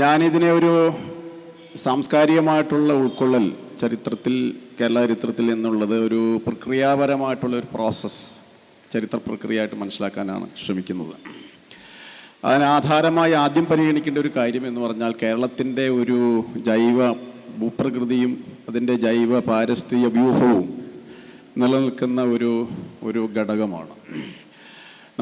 ഞാനിതിനെ ഒരു സാംസ്കാരികമായിട്ടുള്ള ഉൾക്കൊള്ളൽ ചരിത്രത്തിൽ കേരള ചരിത്രത്തിൽ എന്നുള്ളത് ഒരു പ്രക്രിയാപരമായിട്ടുള്ള ഒരു പ്രോസസ്സ് ചരിത്ര പ്രക്രിയയായിട്ട് മനസ്സിലാക്കാനാണ് ശ്രമിക്കുന്നത്. അതിന് ആധാരമായി ആദ്യം പരിഗണിക്കേണ്ട ഒരു കാര്യം എന്ന് പറഞ്ഞാൽ കേരളത്തിന്റെ ഒരു ജൈവ ഭൂപ്രകൃതിയും അതിന്റെ ജൈവ പാരിസ്ഥിതിക വ്യൂഹവും നിലനിൽക്കുന്ന ഒരു ഒരു ഘടകമാണ്.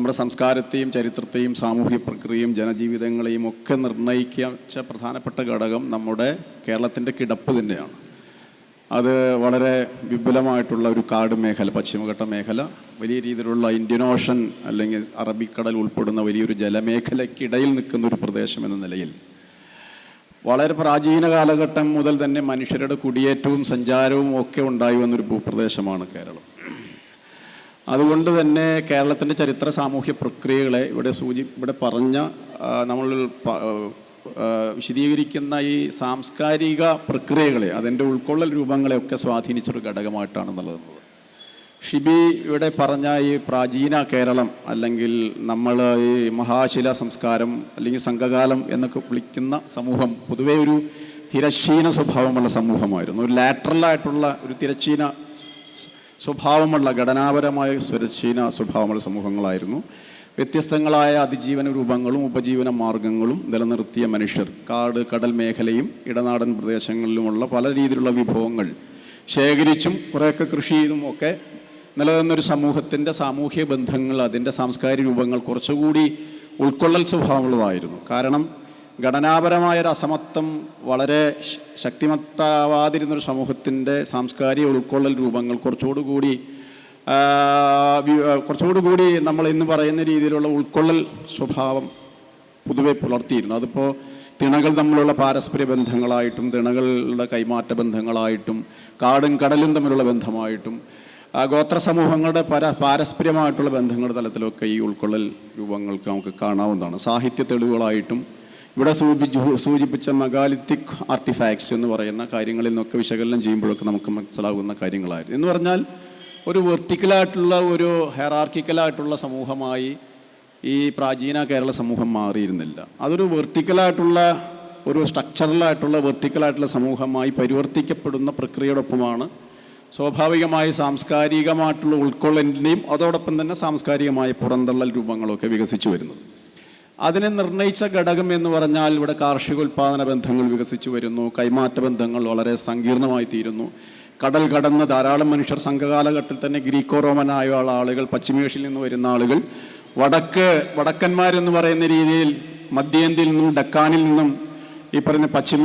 നമ്മുടെ സംസ്കാരത്തെയും ചരിത്രത്തെയും സാമൂഹ്യ പ്രക്രിയയും ജനജീവിതങ്ങളെയും ഒക്കെ നിർണയിച്ച പ്രധാനപ്പെട്ട ഘടകം നമ്മുടെ കേരളത്തിന്റെ കിടപ്പ് തന്നെയാണ്. അത് വളരെ വിപുലമായിട്ടുള്ള ഒരു കാട് മേഖല പശ്ചിമഘട്ട മേഖല വലിയ രീതിയിലുള്ള ഇന്ത്യൻ ഓഷൻ അല്ലെങ്കിൽ അറബിക്കടൽ ഉൾപ്പെടുന്ന വലിയൊരു ജലമേഖലയ്ക്കിടയിൽ നിൽക്കുന്ന ഒരു പ്രദേശം എന്ന നിലയിൽ. വളരെ പ്രാചീന കാലഘട്ടം മുതൽ തന്നെ മനുഷ്യരുടെ കുടിയേറ്റവും സഞ്ചാരവും ഒക്കെ ഉണ്ടായി വന്നൊരു ഭൂപ്രദേശമാണ് കേരളം. അതുകൊണ്ട് തന്നെ കേരളത്തിന്റെ ചരിത്ര സാമൂഹ്യ പ്രക്രിയകളെ ഇവിടെ സൂചി ഇവിടെ പറഞ്ഞ നമ്മൾ വിശദീകരിക്കുന്ന ഈ സാംസ്കാരിക പ്രക്രിയകളെ അതിന്റെ ഉൾക്കൊള്ളൽ രൂപങ്ങളെയൊക്കെ സ്വാധീനിച്ചൊരു ഘടകമായിട്ടാണ് നൽകുന്നത് ഷിബി ഇവിടെ പറഞ്ഞ ഈ പ്രാചീന കേരളം അല്ലെങ്കിൽ നമ്മൾ ഈ മഹാശില സംസ്കാരം അല്ലെങ്കിൽ സംഘകാലം എന്നൊക്കെ വിളിക്കുന്ന സമൂഹം പൊതുവേ ഒരു തിരശ്ചീന സ്വഭാവമുള്ള സമൂഹമായിരുന്നു. ഒരു ലാറ്ററലായിട്ടുള്ള ഒരു തിരശ്ചീന സ്വഭാവമുള്ള ഘടനാപരമായ സുരക്ഷീന സ്വഭാവമുള്ള സമൂഹങ്ങളായിരുന്നു. വ്യത്യസ്തങ്ങളായ അതിജീവന രൂപങ്ങളും ഉപജീവന മാർഗങ്ങളും നിലനിർത്തിയ മനുഷ്യർ. കാട് കടൽ മേഖലയും ഇടനാടൻ പ്രദേശങ്ങളിലുമുള്ള പല രീതിയിലുള്ള വിഭവങ്ങൾ ശേഖരിച്ചും കുറേയൊക്കെ കൃഷി ചെയ്തും ഒക്കെ നിലനിന്നൊരു സമൂഹത്തിന്റെ സാമൂഹ്യ ബന്ധങ്ങൾ അതിന്റെ സാംസ്കാരിക രൂപങ്ങൾ കുറച്ചുകൂടി ഉൾക്കൊള്ളൽ സ്വഭാവമുള്ളതായിരുന്നു. കാരണം ഘടനാപരമായ ഒരു അസമത്വം വളരെ ശക്തിമത്താവാതിരുന്നൊരു സമൂഹത്തിന്റെ സാംസ്കാരിക ഉൾക്കൊള്ളൽ രൂപങ്ങൾ കുറച്ചുകൂടി കുറച്ചുകൂടി കൂടി നമ്മൾ ഇന്ന് പറയുന്ന രീതിയിലുള്ള ഉൾക്കൊള്ളൽ സ്വഭാവം പൊതുവെ പുലർത്തിയിരുന്നു. അതിപ്പോൾ തിണകൾ തമ്മിലുള്ള പാരസ്പര്യ ബന്ധങ്ങളായിട്ടും തിണകളുടെ കൈമാറ്റ ബന്ധങ്ങളായിട്ടും കാടും കടലും തമ്മിലുള്ള ബന്ധമായിട്ടും ഗോത്ര സമൂഹങ്ങളുടെ പര പാരസ്പര്യമായിട്ടുള്ള ബന്ധങ്ങളുടെ തലത്തിലൊക്കെ ഈ ഉൾക്കൊള്ളൽ രൂപങ്ങൾക്ക് നമുക്ക് കാണാവുന്നതാണ്. സാഹിത്യ തെളിവുകളായിട്ടും ഇവിടെ സൂചിപ്പിച്ചു സൂചിപ്പിച്ച മഗാലിത്തിക് ആർട്ടിഫാക്ട്സ് എന്ന് പറയുന്ന കാര്യങ്ങളിൽ നിന്നൊക്കെ വിശകലനം ചെയ്യുമ്പോഴൊക്കെ നമുക്ക് മനസ്സിലാകുന്ന കാര്യങ്ങളായിരുന്നു എന്ന് പറഞ്ഞാൽ ഒരു വെർട്ടിക്കലായിട്ടുള്ള ഒരു ഹെറാർക്കിക്കലായിട്ടുള്ള സമൂഹമായി ഈ പ്രാചീന കേരള സമൂഹം മാറിയിരുന്നില്ല. അതൊരു വെർട്ടിക്കലായിട്ടുള്ള ഒരു സ്ട്രക്ചറലായിട്ടുള്ള വെർട്ടിക്കലായിട്ടുള്ള സമൂഹമായി പരിവർത്തിക്കപ്പെടുന്ന പ്രക്രിയയോടൊപ്പമാണ് സ്വാഭാവികമായി സാംസ്കാരികമായിട്ടുള്ള ഉൾക്കൊള്ളലിന്റെയും അതോടൊപ്പം തന്നെ സാംസ്കാരികമായ പുറന്തള്ളൽ രൂപങ്ങളൊക്കെ വികസിച്ചു വരുന്നത്. അതിനെ നിർണയിച്ച ഘടകം എന്ന് പറഞ്ഞാൽ ഇവിടെ കാർഷികോൽപാദന ബന്ധങ്ങൾ വികസിച്ചു വരുന്നു കൈമാറ്റ ബന്ധങ്ങൾ വളരെ സങ്കീർണമായി തീരുന്നു. കടൽ കടന്ന് ധാരാളം മനുഷ്യർ സംഘകാലഘട്ടത്തിൽ തന്നെ ഗ്രീക്കോ റോമനായ ആളുകൾ പശ്ചിമേഷ്യയിൽ നിന്ന് വരുന്ന ആളുകൾ വടക്ക് വടക്കന്മാരെന്ന് പറയുന്ന രീതിയിൽ മധ്യേന്ത്യയിൽ നിന്നും ഡക്കാനിൽ നിന്നും ഈ പറഞ്ഞ പശ്ചിമ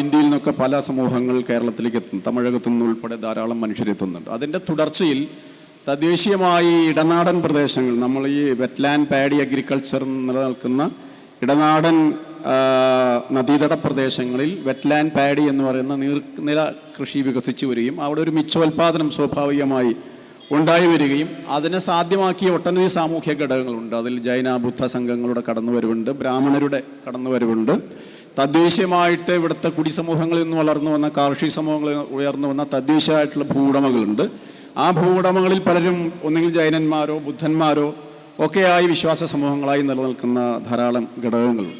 ഇന്ത്യയിൽ നിന്നൊക്കെ പല സമൂഹങ്ങൾ കേരളത്തിലേക്ക് എത്തുന്നു. തമിഴകത്തു നിന്നുൾപ്പെടെ ധാരാളം മനുഷ്യരെത്തുന്നുണ്ട് അതിന്റെ തുടർച്ചയിൽ തദ്ദേശീയമായി ഇടനാടൻ പ്രദേശങ്ങൾ നമ്മൾ ഈ വെറ്റ്ലാൻഡ് പാഡി അഗ്രികൾച്ചർ നിലനിൽക്കുന്ന ഇടനാടൻ നദീതട പ്രദേശങ്ങളിൽ വെറ്റ്ലാൻഡ് പാഡി എന്ന് പറയുന്ന നീർനില കൃഷി വികസിച്ചു വരികയും അവിടെ ഒരു മിച്ചോൽപാദനം സ്വാഭാവികമായി ഉണ്ടായി വരികയും അതിനെ സാധ്യമാക്കിയ ഒട്ടനവധി സാമൂഹ്യ ഘടകങ്ങളുണ്ട്. അതിൽ ജൈന ബുദ്ധ സംഘങ്ങളുടെ കടന്നുവരവുണ്ട് ബ്രാഹ്മണരുടെ കടന്നുവരവുണ്ട്. തദ്ദേശീയമായിട്ട് ഇവിടുത്തെ കുടിസമൂഹങ്ങളിൽ നിന്ന് വളർന്നു വന്ന കാർഷിക സമൂഹങ്ങളിൽ ഉയർന്നു വന്ന തദ്ദേശീയമായിട്ടുള്ള ഭൂവുടമകളുണ്ട്. ആ ഭൂവുടമകളിൽ പലരും ഒന്നുകിൽ ജൈനന്മാരോ ബുദ്ധന്മാരോ ഒക്കെയായി വിശ്വാസ സമൂഹങ്ങളായി നിലനിൽക്കുന്ന ധാരാളം ഘടകങ്ങളുണ്ട്.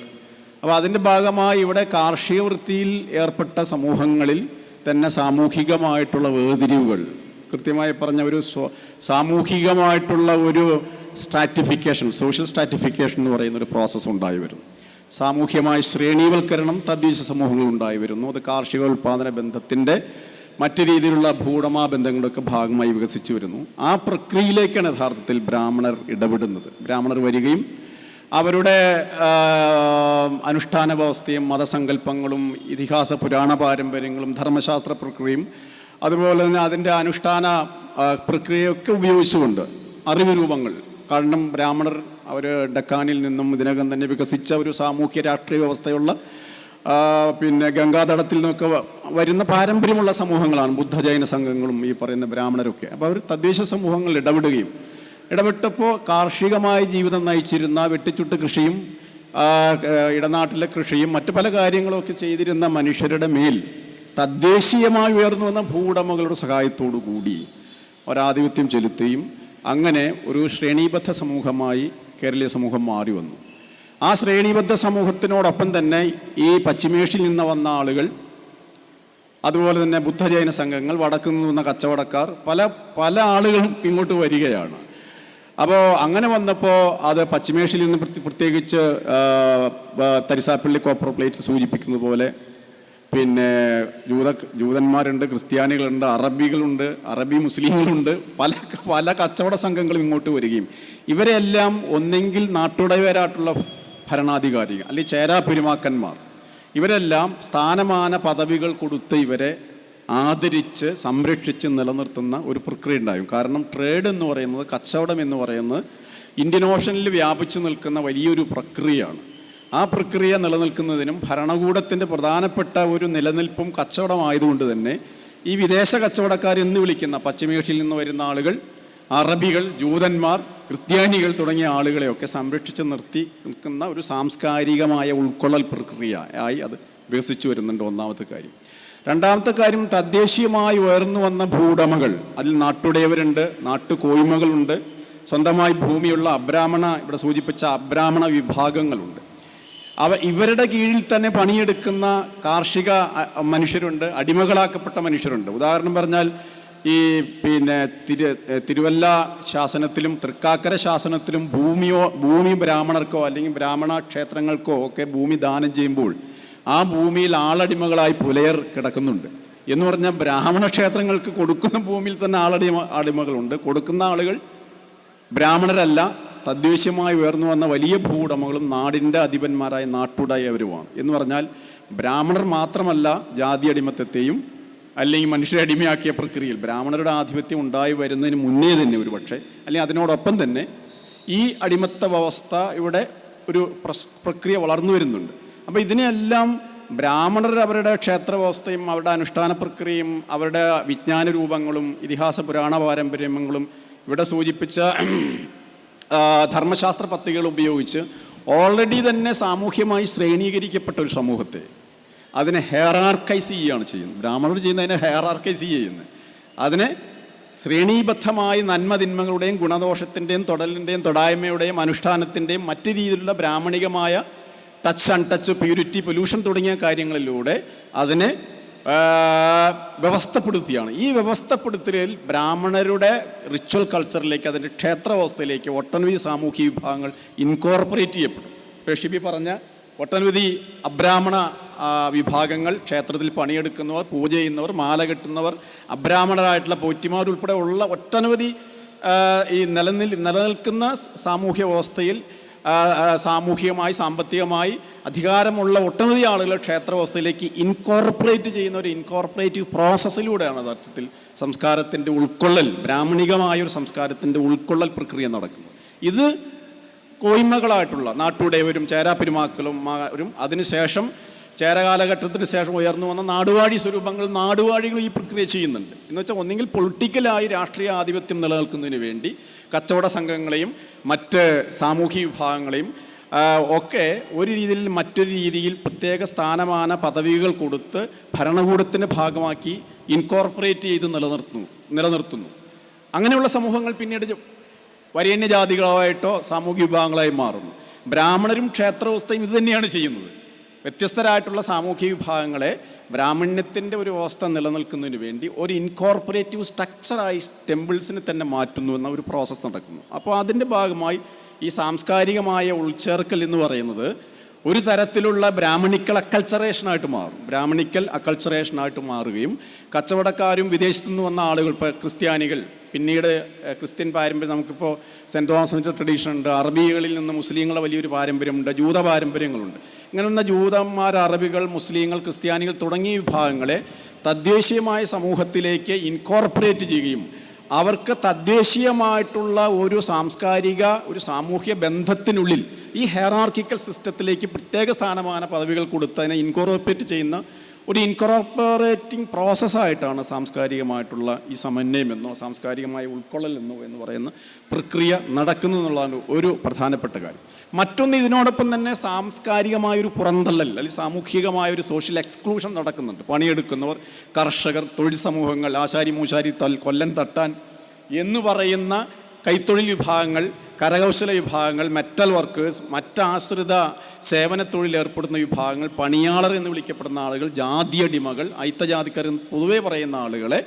അപ്പോൾ അതിന്റെ ഭാഗമായി ഇവിടെ കാർഷിക വൃത്തിയിൽ ഏർപ്പെട്ട സമൂഹങ്ങളിൽ തന്നെ സാമൂഹികമായിട്ടുള്ള വേർതിരിവുകൾ കൃത്യമായി പറഞ്ഞ ഒരു സാമൂഹികമായിട്ടുള്ള ഒരു സ്ട്രാറ്റിഫിക്കേഷൻ സോഷ്യൽ സ്ട്രാറ്റിഫിക്കേഷൻ എന്ന് പറയുന്ന ഒരു പ്രോസസ്സ് ഉണ്ടായി വരുന്നു. സാമൂഹ്യമായ ശ്രേണീവൽക്കരണം തദ്ദേശ സമൂഹങ്ങൾ ഉണ്ടായി വരുന്നു. അത് കാർഷിക ഉൽപാദന ബന്ധത്തിന്റെ മറ്റു രീതിയിലുള്ള ഭൂടമാ ബന്ധങ്ങളൊക്കെ ഭാഗമായി വികസിച്ചു വരുന്നു. ആ പ്രക്രിയയിലേക്കാണ് യഥാർത്ഥത്തിൽ ബ്രാഹ്മണർ ഇടപെടുന്നത്. ബ്രാഹ്മണർ വരികയും അവരുടെ അനുഷ്ഠാന വ്യവസ്ഥയും മതസങ്കല്പങ്ങളും ഇതിഹാസ പുരാണ പാരമ്പര്യങ്ങളും ധർമ്മശാസ്ത്ര പ്രക്രിയയും അതുപോലെ തന്നെ അതിന്റെ അനുഷ്ഠാന പ്രക്രിയയൊക്കെ ഉപയോഗിച്ചുകൊണ്ട് അറിവ് രൂപങ്ങൾ. കാരണം ബ്രാഹ്മണർ അവർ ഡക്കാനിൽ നിന്നും ഇതിനകം തന്നെ വികസിച്ച ഒരു സാമൂഹ്യ രാഷ്ട്രീയ വ്യവസ്ഥയുള്ള പിന്നെ ഗംഗാതടത്തിൽ നിന്നൊക്കെ വരുന്ന പാരമ്പര്യമുള്ള സമൂഹങ്ങളാണ് ബുദ്ധജൈന സംഘങ്ങളും ഈ പറയുന്ന ബ്രാഹ്മണരൊക്കെ. അപ്പോൾ അവർ തദ്ദേശ സമൂഹങ്ങൾ ഇടപെടുകയും ഇടപെട്ടപ്പോൾ കാർഷികമായ ജീവിതം നയിച്ചിരുന്ന വെട്ടിച്ചുട്ട് കൃഷിയും ഇടനാട്ടിലെ കൃഷിയും മറ്റു പല കാര്യങ്ങളൊക്കെ ചെയ്തിരുന്ന മനുഷ്യരുടെ മേൽ തദ്ദേശീയമായി ഉയർന്നു വന്ന ഭൂവുടമകളുടെ സഹായത്തോടു കൂടി ഒരാധിപത്യം ചെലുത്തുകയും അങ്ങനെ ഒരു ശ്രേണീബദ്ധ സമൂഹമായി കേരളീയ സമൂഹം മാറി വന്നു. ആ ശ്രേണിബദ്ധ സമൂഹത്തിനോടൊപ്പം തന്നെ ഈ പശ്ചിമേഷിൽ നിന്ന് വന്ന ആളുകൾ അതുപോലെ തന്നെ ബുദ്ധജൈന സംഘങ്ങൾ വടക്കു നിന്ന് വന്ന കച്ചവടക്കാർ പല പല ആളുകളും ഇങ്ങോട്ട് വരികയാണ്. അപ്പോൾ അങ്ങനെ വന്നപ്പോൾ അത് പശ്ചിമേഷിൽ നിന്ന് പ്രത്യ- പ്രത്യേകിച്ച് തരിസാപ്പള്ളി കോപ്പർ പ്ലേറ്റ് സൂചിപ്പിക്കുന്നത് പോലെ പിന്നെ ജൂത ജൂതന്മാരുണ്ട് ക്രിസ്ത്യാനികളുണ്ട് അറബികളുണ്ട് അറബി മുസ്ലിങ്ങളുണ്ട് പല പല കച്ചവട സംഘങ്ങളും ഇങ്ങോട്ട് വരികയും. ഇവരെല്ലാം ഒന്നെങ്കിൽ നാട്ടുടയവരായിട്ടുള്ള ഭരണാധികാരികൾ അല്ലെങ്കിൽ ചേരാ പെരുമാക്കന്മാർ. ഇവരെല്ലാം സ്ഥാനമാന പദവികൾ കൊടുത്ത് ഇവരെ ആദരിച്ച് സംരക്ഷിച്ച് നിലനിർത്തുന്ന ഒരു പ്രക്രിയ ഉണ്ടായും കാരണം ട്രേഡ് എന്ന് പറയുന്നത് കച്ചവടം എന്ന് പറയുന്നത് ഇന്ത്യൻ ഓഷനിൽ വ്യാപിച്ചു നിൽക്കുന്ന വലിയൊരു പ്രക്രിയയാണ്. ആ പ്രക്രിയ നിലനിൽക്കുന്നതിനും ഭരണകൂടത്തിന്റെ പ്രധാനപ്പെട്ട ഒരു നിലനിൽപ്പും കച്ചവടമായതുകൊണ്ട് തന്നെ ഈ വിദേശ കച്ചവടക്കാരെന്ന് വിളിക്കുന്ന പശ്ചിമേഷ്യയിൽ നിന്ന് വരുന്ന ആളുകൾ അറബികൾ ജൂതന്മാർ ക്രിസ്ത്യാനികൾ തുടങ്ങിയ ആളുകളെയൊക്കെ സംരക്ഷിച്ച് നിർത്തി നിൽക്കുന്ന ഒരു സാംസ്കാരികമായ ഉൾക്കൊള്ളൽ പ്രക്രിയ ആയി അത് വികസിച്ചു വരുന്നുണ്ട് ഒന്നാമത്തെ കാര്യം. രണ്ടാമത്തെ കാര്യം തദ്ദേശീയമായി ഉയർന്നു വന്ന ഭൂടമകൾ അതിൽ നാട്ടുടയവരുണ്ട് നാട്ടുകോയ്മകളുണ്ട്. സ്വന്തമായി ഭൂമിയുള്ള അബ്രാഹ്മണ ഇവിടെ സൂചിപ്പിച്ച അബ്രാഹ്മണ വിഭാഗങ്ങളുണ്ട്. അവ ഇവരുടെ കീഴിൽ തന്നെ പണിയെടുക്കുന്ന കാർഷിക മനുഷ്യരുണ്ട് അടിമകളാക്കപ്പെട്ട മനുഷ്യരുണ്ട്. ഉദാഹരണം പറഞ്ഞാൽ ഈ പിന്നെ തിരു തിരുവല്ല ശാസനത്തിലും തൃക്കാക്കര ശാസനത്തിലും ഭൂമിയോ ഭൂമി ബ്രാഹ്മണർക്കോ അല്ലെങ്കിൽ ബ്രാഹ്മണ ക്ഷേത്രങ്ങൾക്കോ ഒക്കെ ഭൂമി ദാനം ചെയ്യുമ്പോൾ ആ ഭൂമിയിൽ ആളടിമകളായി പുലയർ കിടക്കുന്നുണ്ട്. എന്ന് പറഞ്ഞാൽ ബ്രാഹ്മണ ക്ഷേത്രങ്ങൾക്ക് കൊടുക്കുന്ന ഭൂമിയിൽ തന്നെ ആളടിമ അടിമകളുണ്ട് കൊടുക്കുന്ന ആളുകൾ ബ്രാഹ്മണരല്ല തദ്ദേശീയമായി ഉയർന്നു വന്ന വലിയ ഭൂവുടമകളും നാടിന്റെ അധിപന്മാരായ നാട്ടുടായവരുമാണ്. എന്ന് പറഞ്ഞാൽ ബ്രാഹ്മണർ മാത്രമല്ല ജാതി അടിമത്തത്തെയും അല്ലെങ്കിൽ മനുഷ്യരെ അടിമയാക്കിയ പ്രക്രിയയിൽ ബ്രാഹ്മണരുടെ ആധിപത്യം ഉണ്ടായി വരുന്നതിന് മുന്നേ തന്നെ ഒരു പക്ഷേ അല്ലെങ്കിൽ അതിനോടൊപ്പം തന്നെ ഈ അടിമത്ത വ്യവസ്ഥ ഇവിടെ ഒരു പ്രക്രിയ വളർന്നു വരുന്നുണ്ട്. അപ്പോൾ ഇതിനെല്ലാം ബ്രാഹ്മണർ അവരുടെ ക്ഷേത്ര വ്യവസ്ഥയും അവരുടെ അനുഷ്ഠാന പ്രക്രിയയും അവരുടെ വിജ്ഞാന രൂപങ്ങളും ഇതിഹാസ പുരാണ പാരമ്പര്യങ്ങളും ഇവിടെ സൂചിപ്പിച്ച ധർമ്മശാസ്ത്ര പത്രികകൾ ഉപയോഗിച്ച് ഓൾറെഡി തന്നെ സാമൂഹ്യമായി ശ്രേണീകരിക്കപ്പെട്ട ഒരു സമൂഹത്തെ അതിനെ ഹെയറാർക്കൈസ് ചെയ്യുകയാണ് ചെയ്യുന്നത് ബ്രാഹ്മണർ ചെയ്യുന്നതിനെ ഹെയറാർക്കൈസ് ചെയ്യുന്നത് അതിനെ ശ്രേണീബദ്ധമായി നന്മതിന്മകളുടെയും ഗുണദോഷത്തിന്റെയും തൊടലിന്റെയും തൊടായ്മയുടെയും അനുഷ്ഠാനത്തിന്റെയും മറ്റു രീതിയിലുള്ള ബ്രാഹ്മണികമായ ടച്ച് അൺടച്ച് പ്യൂരിറ്റി പൊല്യൂഷൻ തുടങ്ങിയ കാര്യങ്ങളിലൂടെ അതിനെ വ്യവസ്ഥപ്പെടുത്തിയാണ്. ഈ വ്യവസ്ഥപ്പെടുത്തലിൽ ബ്രാഹ്മണരുടെ റിച്വൽ കൾച്ചറിലേക്ക് അതിന്റെ ക്ഷേത്ര വ്യവസ്ഥയിലേക്ക് ഒട്ടനവധി സാമൂഹ്യ വിഭാഗങ്ങൾ ഇൻകോർപ്പറേറ്റ് ചെയ്യപ്പെടും. പേഷിബി പറഞ്ഞ ഒട്ടനവധി അബ്രാഹ്മണ വിഭാഗങ്ങൾ ക്ഷേത്രത്തിൽ പണിയെടുക്കുന്നവർ പൂജ ചെയ്യുന്നവർ മാല കെട്ടുന്നവർ അബ്രാഹ്മണരായിട്ടുള്ള പോറ്റിമാർ ഉൾപ്പെടെ ഉള്ള ഒട്ടനവധി ഈ നിലനിൽ നിലനിൽക്കുന്ന സാമൂഹ്യ വ്യവസ്ഥയിൽ സാമൂഹികമായി സാമ്പത്തികമായി അധികാരമുള്ള ഒട്ടനവധി ആളുകൾ ക്ഷേത്ര വ്യവസ്ഥയിലേക്ക് ഇൻകോർപ്പറേറ്റ് ചെയ്യുന്ന ഒരു ഇൻകോർപ്പറേറ്റീവ് പ്രോസസ്സിലൂടെയാണ് യഥാർത്ഥത്തിൽ സംസ്കാരത്തിന്റെ ഉൾക്കൊള്ളൽ ബ്രാഹ്മണികമായ ഒരു സംസ്കാരത്തിന്റെ ഉൾക്കൊള്ളൽ പ്രക്രിയ നടക്കുന്നത്. ഇത് കോയ്മകളായിട്ടുള്ള നാട്ടുടേവരും ചേരാപ്പെരുമാക്കളും അതിനുശേഷം ചേര കാലഘട്ടത്തിന് ശേഷം ഉയർന്നു വന്ന നാടുവാഴി സ്വരൂപങ്ങൾ നാടുവാഴികൾ ഈ പ്രക്രിയ ചെയ്യുന്നുണ്ട്. എന്ന് വെച്ചാൽ ഒന്നെങ്കിൽ പൊളിറ്റിക്കലായി രാഷ്ട്രീയ ആധിപത്യം നിലനിൽക്കുന്നതിന് വേണ്ടി കച്ചവട സംഘങ്ങളെയും മറ്റ് സാമൂഹ്യ വിഭാഗങ്ങളെയും ഒക്കെ ഒരു രീതിയിൽ മറ്റൊരു രീതിയിൽ പ്രത്യേക സ്ഥാനമാന പദവികൾ കൊടുത്ത് ഭരണകൂടത്തിന്റെ ഭാഗമാക്കി ഇൻകോർപ്പറേറ്റ് ചെയ്ത് നിലനിർത്തുന്നു നിലനിർത്തുന്നു. അങ്ങനെയുള്ള സമൂഹങ്ങൾ പിന്നീട് വരേണ്യജാതികളായിട്ടോ സാമൂഹ്യ വിഭാഗങ്ങളായി മാറുന്നു. ബ്രാഹ്മണരും ക്ഷേത്രവ്യവസ്ഥയും ഇത് തന്നെയാണ് ചെയ്യുന്നത്. വ്യത്യസ്തരായിട്ടുള്ള സാമൂഹ്യ വിഭാഗങ്ങളെ ബ്രാഹ്മണ്യത്തിന്റെ ഒരു വ്യവസ്ഥ നിലനിൽക്കുന്നതിന് വേണ്ടി ഒരു ഇൻകോർപ്പറേറ്റീവ് സ്ട്രക്ചറായി ടെമ്പിൾസിനെ തന്നെ മാറ്റുന്നു എന്ന ഒരു പ്രോസസ്സ് നടക്കുന്നു. അപ്പോൾ അതിന്റെ ഭാഗമായി ഈ സാംസ്കാരികമായ ഉൾച്ചേർക്കൽ എന്ന് പറയുന്നത് ഒരു തരത്തിലുള്ള ബ്രാഹ്മണിക്കൽ അക്കൾച്ചറേഷനായിട്ട് മാറും. ബ്രാഹ്മണിക്കൽ അക്കൾച്ചറേഷനായിട്ട് മാറുകയും കച്ചവടക്കാരും വിദേശത്തു നിന്ന് വന്ന ആളുകൾ ഇപ്പോൾ ക്രിസ്ത്യാനികൾ പിന്നീട് ക്രിസ്ത്യൻ പാരമ്പര്യം നമുക്കിപ്പോൾ സെന്റ് തോമസിന്റെ ട്രഡീഷൻ ഉണ്ട്. അറബികളിൽ നിന്ന് മുസ്ലിങ്ങളുടെ വലിയൊരു പാരമ്പര്യമുണ്ട് ജൂത പാരമ്പര്യങ്ങളുണ്ട്. ഇങ്ങനെയുള്ള ജൂതന്മാർ അറബികൾ മുസ്ലിങ്ങൾ ക്രിസ്ത്യാനികൾ തുടങ്ങിയ വിഭാഗങ്ങളെ തദ്ദേശീയമായ സമൂഹത്തിലേക്ക് ഇൻകോർപ്പറേറ്റ് ചെയ്യുകയും അവർക്ക് തദ്ദേശീയമായിട്ടുള്ള ഒരു സാംസ്കാരിക ഒരു സാമൂഹ്യ ബന്ധത്തിനുള്ളിൽ ഈ ഹെറാർക്കിക്കൽ സിസ്റ്റത്തിലേക്ക് പ്രത്യേക സ്ഥാനമാന പദവികൾ കൊടുത്ത് അതിനെ ഇൻകോർപ്പറേറ്റ് ചെയ്യുന്ന ഒരു ഇൻകോർപ്പറേറ്റിംഗ് പ്രോസസ്സായിട്ടാണ് സാംസ്കാരികമായിട്ടുള്ള ഈ സമന്വയം എന്നോ സാംസ്കാരികമായ ഉൾക്കൊള്ളൽ എന്നോ എന്ന് പറയുന്ന പ്രക്രിയ നടക്കുന്നു എന്നുള്ളതാണ് ഒരു പ്രധാനപ്പെട്ട കാര്യം. മറ്റൊന്ന് ഇതിനോടൊപ്പം തന്നെ സാംസ്കാരികമായൊരു പുറന്തള്ളൽ അല്ലെങ്കിൽ സാമൂഹികമായൊരു സോഷ്യൽ എക്സ്ക്ലൂഷൻ നടക്കുന്നുണ്ട്. പണിയെടുക്കുന്നവർ കർഷകർ തൊഴിൽ സമൂഹങ്ങൾ ആശാരി മൂശാരി തൽ കൊല്ലൻ തട്ടാൻ എന്ന് പറയുന്ന കൈത്തൊഴിൽ വിഭാഗങ്ങൾ കരകൗശല വിഭാഗങ്ങൾ മെറ്റൽ വർക്കേഴ്സ് മറ്റാശ്രിത സേവന തൊഴിൽ ഏർപ്പെടുന്ന വിഭാഗങ്ങൾ പണിയാളർ എന്ന് വിളിക്കപ്പെടുന്ന ആളുകൾ ജാതിയടിമകൾ അയിത്തജാതിക്കാർ പൊതുവേ പറയുന്ന ആളുകളെ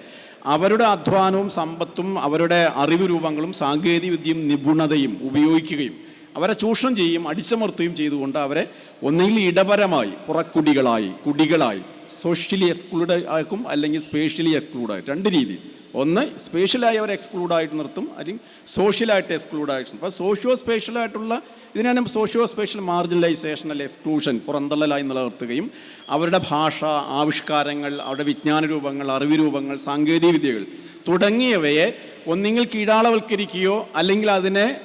അവരുടെ അധ്വാനവും സമ്പത്തും അവരുടെ അറിവ് രൂപങ്ങളും സാങ്കേതികവിദ്യയും നിപുണതയും ഉപയോഗിക്കുകയും അവരെ ചൂഷണം ചെയ്യുകയും അടിച്ചമർത്തുകയും ചെയ്തുകൊണ്ട് അവരെ ഒന്നുകിൽ ഇടപരമായി പുറക്കുടികളായി കുടികളായി സോഷ്യലി എക്സ്ക്ലൂഡ് ആക്കും അല്ലെങ്കിൽ സ്പേഷ്യലി എക്സ്ക്ലൂഡ് രണ്ട് രീതിയിൽ. ഒന്ന് സ്പേഷ്യലായി അവർ എക്സ്ക്ലൂഡ് ആയിട്ട് നിർത്തും. അല്ലെങ്കിൽ സോഷ്യലായിട്ട് എക്സ്ക്ലൂഡ് ആയിട്ട് അപ്പോൾ സോഷ്യോ സ്പേഷ്യലായിട്ടുള്ള ഇതിനാണ് സോഷ്യോ സ്പേഷ്യൽ മാർജിനലൈസേഷൻ അല്ലെ എക്സ്ക്ലൂഷൻ പുറന്തള്ളലായി നിലനിർത്തുകയും അവരുടെ ഭാഷ ആവിഷ്കാരങ്ങൾ അവരുടെ വിജ്ഞാന രൂപങ്ങൾ അറിവ് രൂപങ്ങൾ സാങ്കേതിക വിദ്യകൾ തുടങ്ങിയവയെ ഒന്നിങ്ങൾ കീഴാളവൽക്കരിക്കുകയോ അല്ലെങ്കിൽ അതിനെ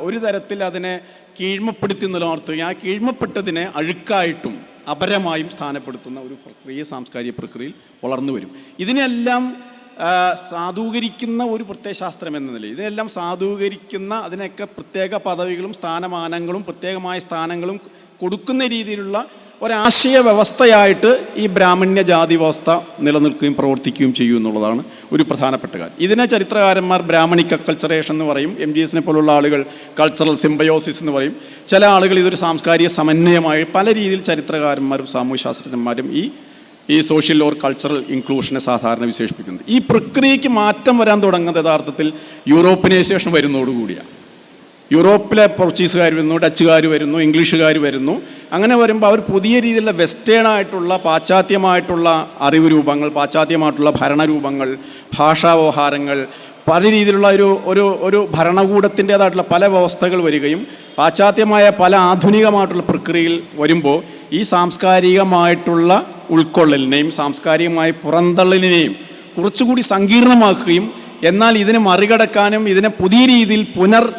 ഒരു തരത്തിൽ അതിനെ കീഴ്മപ്പെടുത്തി നിലനിർത്തുകയും ആ കീഴ്മപ്പെട്ടതിനെ അഴുക്കായിട്ടും അപരമായും സ്ഥാനപ്പെടുത്തുന്ന ഒരു പ്രക്രിയ സാംസ്കാരിക പ്രക്രിയയിൽ വളർന്നു വരും. ഇതിനെല്ലാം സാധൂകരിക്കുന്ന ഒരു പ്രത്യയശാസ്ത്രം എന്ന നിലയിൽ ഇതിനെല്ലാം സാധൂകരിക്കുന്ന അതിനൊക്കെ പ്രത്യേക പദവികളും സ്ഥാനമാനങ്ങളും പ്രത്യേകമായ സ്ഥാനങ്ങളും കൊടുക്കുന്ന രീതിയിലുള്ള ഒരാശയ വ്യവസ്ഥയായിട്ട് ഈ ബ്രാഹ്മണ്യ ജാതി വ്യവസ്ഥ നിലനിൽക്കുകയും പ്രവർത്തിക്കുകയും ചെയ്യും എന്നുള്ളതാണ് ഒരു പ്രധാനപ്പെട്ട കാര്യം. ഇതിനെ ചരിത്രകാരന്മാർ ബ്രാഹ്മണിക്ക കൾച്ചറേഷൻ എന്ന് പറയും എം ജി എസിനെ പോലുള്ള ആളുകൾ കൾച്ചറൽ സിംബയോസിസ് എന്ന് പറയും. ചില ആളുകൾ ഇതൊരു സാംസ്കാരിക സമന്വയമായി പല രീതിയിൽ ചരിത്രകാരന്മാരും സാമൂഹ്യശാസ്ത്രജ്ഞന്മാരും ഈ ഈ സോഷ്യൽ ഓർ കൾച്ചറൽ ഇൻക്ലൂഷനെ സാധാരണ വിശേഷിപ്പിക്കുന്നത്. ഈ പ്രക്രിയയ്ക്ക് മാറ്റം വരാൻ തുടങ്ങുന്നത് യഥാർത്ഥത്തിൽ യൂറോപ്പിനൈസേഷൻ വരുന്നതോടുകൂടിയാണ് യൂറോപ്പിലെ പോർച്ചുഗീസുകാർ വരുന്നു ഡച്ചുകാർ വരുന്നു ഇംഗ്ലീഷുകാർ വരുന്നു. അങ്ങനെ വരുമ്പോൾ അവർ പുതിയ രീതിയിലുള്ള വെസ്റ്റേൺ ആയിട്ടുള്ള പാശ്ചാത്യമായിട്ടുള്ള അറിവ് രൂപങ്ങൾ പാശ്ചാത്യമായിട്ടുള്ള ഭരണരൂപങ്ങൾ ഭാഷാവ്യവഹാരങ്ങൾ പല രീതിയിലുള്ള ഒരു ഒരു ഒരു ഭരണകൂടത്തിന്റേതായിട്ടുള്ള പല വ്യവസ്ഥകൾ വരികയും പാശ്ചാത്യമായ പല ആധുനികമായിട്ടുള്ള പ്രക്രിയയിൽ വരുമ്പോൾ ഈ സാംസ്കാരികമായിട്ടുള്ള ഉൾക്കൊള്ളലിനെയും സാംസ്കാരികമായ പുറന്തള്ളലിനെയും കുറച്ചുകൂടി സങ്കീർണമാക്കുകയും എന്നാൽ ഇതിനെ മറികടക്കാനും ഇതിനെ പുതിയ രീതിയിൽ പുനർ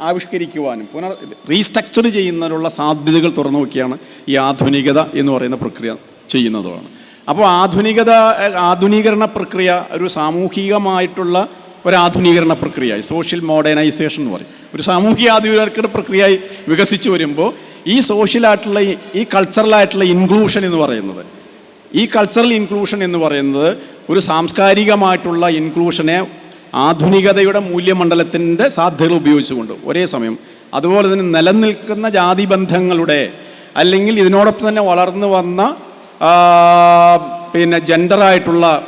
ആവിഷ്കരിക്കുവാനും പുനർ റീസ്ട്രക്ചർ ചെയ്യുന്നതിനുള്ള സാധ്യതകൾ തുറന്നു നോക്കിയാണ് ഈ ആധുനികത എന്ന് പറയുന്ന പ്രക്രിയ ചെയ്യുന്നതുമാണ്. അപ്പോൾ ആധുനികത ആധുനീകരണ പ്രക്രിയ ഒരു സാമൂഹികമായിട്ടുള്ള ഒരു ആധുനീകരണ പ്രക്രിയയായി സോഷ്യൽ മോഡേണൈസേഷൻ എന്ന് പറയും. ഒരു സാമൂഹിക ആധുനികരണ പ്രക്രിയയായി വികസിച്ചു വരുമ്പോൾ ഈ സോഷ്യലായിട്ടുള്ള ഈ- കൾച്ചറലായിട്ടുള്ള ഇൻക്ലൂഷൻ എന്ന് പറയുന്നത്. ഈ കൾച്ചറൽ ഇൻക്ലൂഷൻ എന്ന് പറയുന്നത് ഒരു സാംസ്കാരികമായിട്ടുള്ള ഇൻക്ലൂഷനെ ആധുനികതയുടെ മൂല്യമണ്ഡലത്തിന്റെ സാധ്യതകൾ ഉപയോഗിച്ചുകൊണ്ട് ഒരേ സമയം. അതുപോലെ തന്നെ നിലനിൽക്കുന്ന ജാതി ബന്ധങ്ങളുടെ അല്ലെങ്കിൽ ഇതിനോടൊപ്പം തന്നെ വളർന്നു വന്ന പിന്നെ ജെൻഡറായിട്ടുള്ള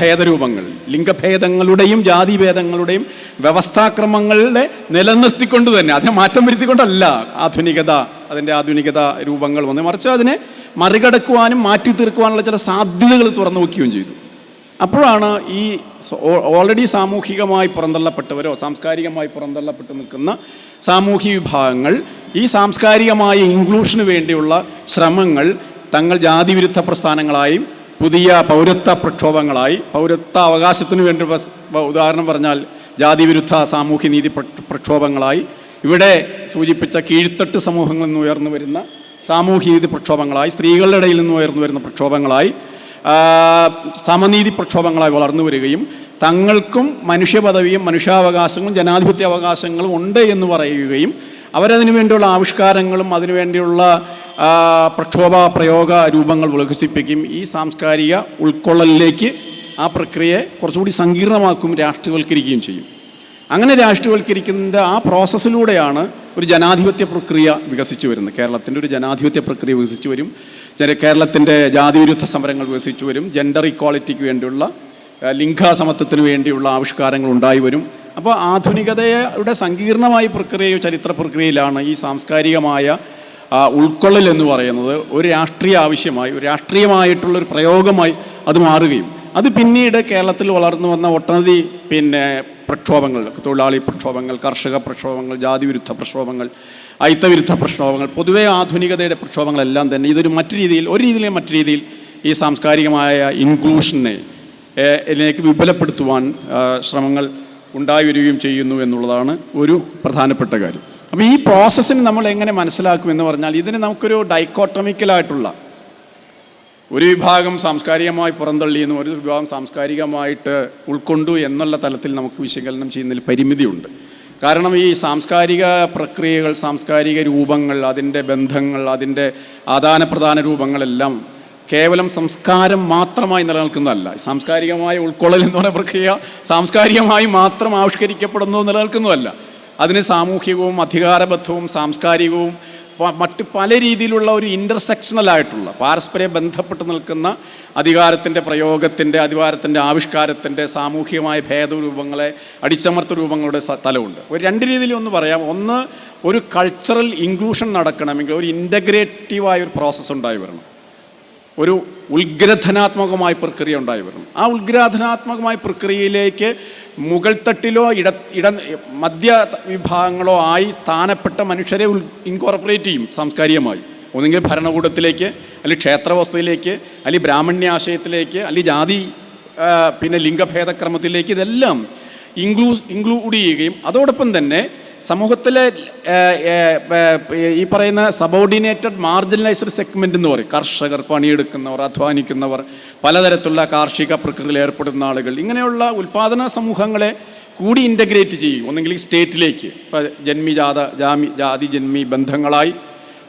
ഭേദരൂപങ്ങൾ ലിംഗഭേദങ്ങളുടെയും ജാതിഭേദങ്ങളുടെയും വ്യവസ്ഥാക്രമങ്ങളുടെ നിലനിർത്തിക്കൊണ്ട് തന്നെ അതിനെ മാറ്റം വരുത്തിക്കൊണ്ടല്ല ആധുനികത അതിന്റെ ആധുനികത രൂപങ്ങൾ വന്ന്. മറിച്ച് അതിനെ മറികടക്കുവാനും മാറ്റി തീർക്കുവാനുള്ള ചില സാധ്യതകൾ തുറന്നു നോക്കുകയും ചെയ്തു. അപ്പോഴാണ് ഈ ഓൾറെഡി സാമൂഹികമായി പുറന്തള്ളപ്പെട്ടവരോ സാംസ്കാരികമായി പുറന്തള്ളപ്പെട്ട് നിൽക്കുന്ന സാമൂഹിക വിഭാഗങ്ങൾ ഈ സാംസ്കാരികമായ ഇൻക്ലൂഷന് വേണ്ടിയുള്ള ശ്രമങ്ങൾ തങ്ങൾ ജാതിവിരുദ്ധ പ്രസ്ഥാനങ്ങളായും പുതിയ പൗരത്വ പ്രക്ഷോഭങ്ങളായി പൗരത്വ അവകാശത്തിന് വേണ്ടി ഉദാഹരണം പറഞ്ഞാൽ ജാതിവിരുദ്ധ സാമൂഹ്യനീതി നീതി പ്രക്ഷോഭങ്ങളായി ഇവിടെ സൂചിപ്പിച്ച കീഴ്ത്തട്ട് സമൂഹങ്ങളിൽ നിന്ന് ഉയർന്നു വരുന്ന സാമൂഹ്യനീതി പ്രക്ഷോഭങ്ങളായി സ്ത്രീകളുടെ ഇടയിൽ നിന്ന് ഉയർന്നു വരുന്ന പ്രക്ഷോഭങ്ങളായി സമനീതി പ്രക്ഷോഭങ്ങളായി വളർന്നു വരികയും തങ്ങൾക്കും മനുഷ്യപദവിയും മനുഷ്യാവകാശങ്ങളും ജനാധിപത്യ അവകാശങ്ങളും ഉണ്ട് എന്ന് പറയുകയും അവരതിനു വേണ്ടിയുള്ള ആവിഷ്കാരങ്ങളും അതിനുവേണ്ടിയുള്ള വേണ്ടിയുള്ള പ്രക്ഷോഭ പ്രയോഗ രൂപങ്ങൾ വികസിപ്പിക്കും. ഈ സാംസ്കാരിക ഉൾക്കൊള്ളലിലേക്ക് ആ പ്രക്രിയയെ കുറച്ചുകൂടി സങ്കീർണമാക്കും രാഷ്ട്രീയവൽക്കരിക്കുകയും ചെയ്യും. അങ്ങനെ രാഷ്ട്രീയവൽക്കരിക്കുന്ന ആ പ്രോസസ്സിലൂടെയാണ് ഒരു ജനാധിപത്യ പ്രക്രിയ വികസിച്ചു വരുന്നത്. കേരളത്തിന്റെ ഒരു ജനാധിപത്യ പ്രക്രിയ വികസിച്ചു വരും. കേരളത്തിന്റെ ജാതിവിരുദ്ധ സമരങ്ങൾ വികസിച്ചു വരും. ജെൻഡർ ഇക്വാളിറ്റിക്ക് വേണ്ടിയുള്ള ലിംഗാസമത്വത്തിന് വേണ്ടിയുള്ള ആവിഷ്കാരങ്ങൾ ഉണ്ടായി വരും. അപ്പോൾ ആധുനികതയുടെ സങ്കീർണമായ പ്രക്രിയ ചരിത്ര പ്രക്രിയയിലാണ് ഈ സാംസ്കാരികമായ ഉൾക്കൊള്ളൽ എന്ന് പറയുന്നത് ഒരു രാഷ്ട്രീയ ആവശ്യമായി ഒരു രാഷ്ട്രീയമായിട്ടുള്ളൊരു പ്രയോഗമായി അത് മാറുകയും. അത് പിന്നീട് കേരളത്തിൽ വളർന്നു വന്ന ഒട്ടനവധി പിന്നെ പ്രക്ഷോഭങ്ങൾ തൊഴിലാളി പ്രക്ഷോഭങ്ങൾ കർഷക പ്രക്ഷോഭങ്ങൾ ജാതിവിരുദ്ധ പ്രക്ഷോഭങ്ങൾ അയിത്തവിരുദ്ധ പ്രക്ഷോഭങ്ങൾ പൊതുവേ ആധുനികതയുടെ പ്രക്ഷോഭങ്ങളെല്ലാം തന്നെ ഇതൊരു മറ്റു രീതിയിൽ ഒരു രീതിയിലെ മറ്റു രീതിയിൽ ഈ സാംസ്കാരികമായ ഇൻക്ലൂഷനെ ഇതിലേക്ക് വിപുലപ്പെടുത്തുവാൻ ശ്രമങ്ങൾ ഉണ്ടായി വരികയും ചെയ്യുന്നു എന്നുള്ളതാണ് ഒരു പ്രധാനപ്പെട്ട കാര്യം. അപ്പോൾ ഈ പ്രോസസ്സിന് നമ്മൾ എങ്ങനെ മനസ്സിലാക്കും എന്ന് പറഞ്ഞാൽ ഇതിന് നമുക്കൊരു ഡൈക്കോട്ടമിക്കലായിട്ടുള്ള ഒരു വിഭാഗം സാംസ്കാരികമായി പുറന്തള്ളിയെന്നും ഒരു വിഭാഗം സാംസ്കാരികമായിട്ട് ഉൾക്കൊണ്ടു എന്നുള്ള തലത്തിൽ നമുക്ക് വിശകലനം ചെയ്യുന്നതിൽ പരിമിതിയുണ്ട്. കാരണം ഈ സാംസ്കാരിക പ്രക്രിയകൾ സാംസ്കാരിക രൂപങ്ങൾ അതിന്റെ ബന്ധങ്ങൾ അതിന്റെ ആദാന പ്രധാന രൂപങ്ങളെല്ലാം കേവലം സംസ്കാരം മാത്രമായി നിലനിൽക്കുന്നതല്ല. സാംസ്കാരികമായ ഉൾക്കൊള്ളൽ എന്ന് പറയുന്ന പ്രക്രിയ സാംസ്കാരികമായി മാത്രം ആവിഷ്കരിക്കപ്പെടുന്നു നിലനിൽക്കുന്നതല്ല. അതിന് സാമൂഹികവും അധികാരബദ്ധവും സാംസ്കാരികവും മറ്റ് പല രീതിയിലുള്ള ഒരു ഇന്റർസെക്ഷണലായിട്ടുള്ള പാരസ്പര്യം ബന്ധപ്പെട്ട് നിൽക്കുന്ന അധികാരത്തിന്റെ പ്രയോഗത്തിന്റെ അധികാരത്തിന്റെ ആവിഷ്കാരത്തിന്റെ സാമൂഹികമായ ഭേദരൂപങ്ങളെ അടിച്ചമർത്ത രൂപങ്ങളുടെ തലമുണ്ട്. ഒരു രണ്ട് രീതിയിൽ ഒന്ന് പറയാം. ഒന്ന് ഒരു കൾച്ചറൽ ഇൻക്ലൂഷൻ നടക്കണമെങ്കിൽ ഒരു ഇന്റഗ്രേറ്റീവായ ഒരു പ്രോസസ്സ് ഉണ്ടായി വരണം. ഒരു ഉത്ഗ്രഥനാത്മകമായ പ്രക്രിയ ഉണ്ടായി വരണം. ആ ഉത്ഗ്രഥനാത്മകമായ പ്രക്രിയയിലേക്ക് മുകൾ തട്ടിലോ ഇട ഇട മധ്യ വിഭാഗങ്ങളോ ആയി സ്ഥാനപ്പെട്ട മനുഷ്യരെ ഉൾ ഇൻകോർപ്പറേറ്റ് ചെയ്യും സാംസ്കാരികമായി. ഒന്നുകിൽ ഭരണകൂടത്തിലേക്ക് അല്ലെങ്കിൽ ക്ഷേത്രവസ്തുയിലേക്ക് അല്ലെങ്കിൽ ബ്രാഹ്മണ്യാശയത്തിലേക്ക് അല്ലെങ്കിൽ ജാതി പിന്നെ ലിംഗഭേദക്രമത്തിലേക്ക് ഇതെല്ലാം ഇൻക്ലൂസ് ഇൻക്ലൂഡ് ചെയ്യുകയും അതോടൊപ്പം തന്നെ സമൂഹത്തിലെ ഈ പറയുന്ന സബോർഡിനേറ്റഡ് മാർജിനലൈസ്ഡ് സെഗ്മെന്റ് എന്ന് പറയും. കർഷകർ പണിയെടുക്കുന്നവർ അധ്വാനിക്കുന്നവർ പലതരത്തിലുള്ള കാർഷിക പ്രക്രിയയിൽ ഏർപ്പെടുന്ന ആളുകൾ. ഇങ്ങനെയുള്ള ഉൽപ്പാദന സമൂഹങ്ങളെ കൂടി ഇന്റഗ്രേറ്റ് ചെയ്യും. ഒന്നെങ്കിൽ സ്റ്റേറ്റിലേക്ക് ഇപ്പോൾ ജന്മിജാത ജാമി ജാതി ജന്മി ബന്ധങ്ങളായി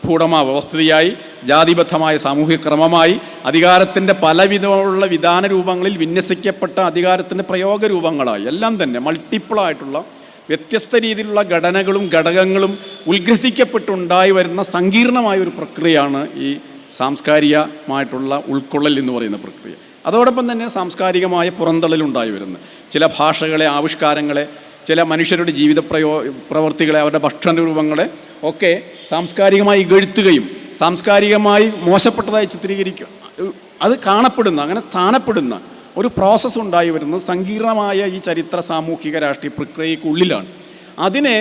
ഭൂടമ വ്യവസ്ഥിതിയായി ജാതിബദ്ധമായ സാമൂഹിക ക്രമമായി അധികാരത്തിന്റെ പലവിധമുള്ള വിധാന രൂപങ്ങളിൽ വിന്യസിക്കപ്പെട്ട അധികാരത്തിന്റെ പ്രയോഗ രൂപങ്ങളായി എല്ലാം തന്നെ മൾട്ടിപ്പിളായിട്ടുള്ള വ്യത്യസ്ത രീതിയിലുള്ള ഘടനകളും ഘടകങ്ങളും ഉത്ഗ്രഥിക്കപ്പെട്ടുണ്ടായി വരുന്ന സങ്കീർണമായ ഒരു പ്രക്രിയയാണ് ഈ സാംസ്കാരികമായിട്ടുള്ള ഉൾക്കൊള്ളൽ എന്ന് പറയുന്ന പ്രക്രിയ. അതോടൊപ്പം തന്നെ സാംസ്കാരികമായ പുറന്തള്ളലുണ്ടായി വരുന്നു. ചില ഭാഷകളെ ആവിഷ്കാരങ്ങളെ ചില മനുഷ്യരുടെ ജീവിത പ്രയോ പ്രവർത്തികളെ അവരുടെ ഭക്ഷണ രൂപങ്ങളെ ഒക്കെ സാംസ്കാരികമായി ഇകഴ്ത്തുകയും സാംസ്കാരികമായി മോശപ്പെട്ടതായി ചിത്രീകരിക്കുക അത് കാണപ്പെടുന്ന അങ്ങനെ സ്ഥാനപ്പെടുന്ന ഒരു പ്രോസസ്സ് ഉണ്ടായി വരുന്നത് സങ്കീർണമായ ഈ ചരിത്ര സാമൂഹിക രാഷ്ട്രീയ പ്രക്രിയക്കുള്ളിലാണ് അതിനെ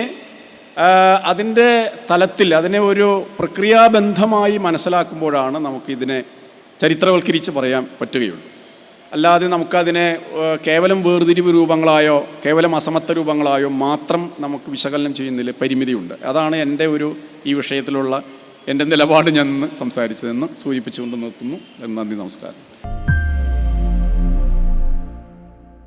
അതിന്റെ തലത്തിൽ അതിനെ ഒരു പ്രക്രിയാബന്ധമായി മനസ്സിലാക്കുമ്പോഴാണ് നമുക്കിതിനെ ചരിത്രവൽക്കരിച്ച് പറയാൻ പറ്റുകയുള്ളൂ. അല്ലാതെ നമുക്കതിനെ കേവലം വേർതിരിവ് രൂപങ്ങളായോ കേവലം അസമത്വ രൂപങ്ങളായോ മാത്രം നമുക്ക് വിശകലനം ചെയ്യുന്നതിൽ പരിമിതിയുണ്ട്. അതാണ് എന്റെ ഒരു ഈ വിഷയത്തിലുള്ള എന്റെ നിലപാട് ഞാൻ സംസാരിച്ചതെന്ന് സൂചിപ്പിച്ചുകൊണ്ട് നിർത്തുന്നു. നന്ദി നമസ്കാരം.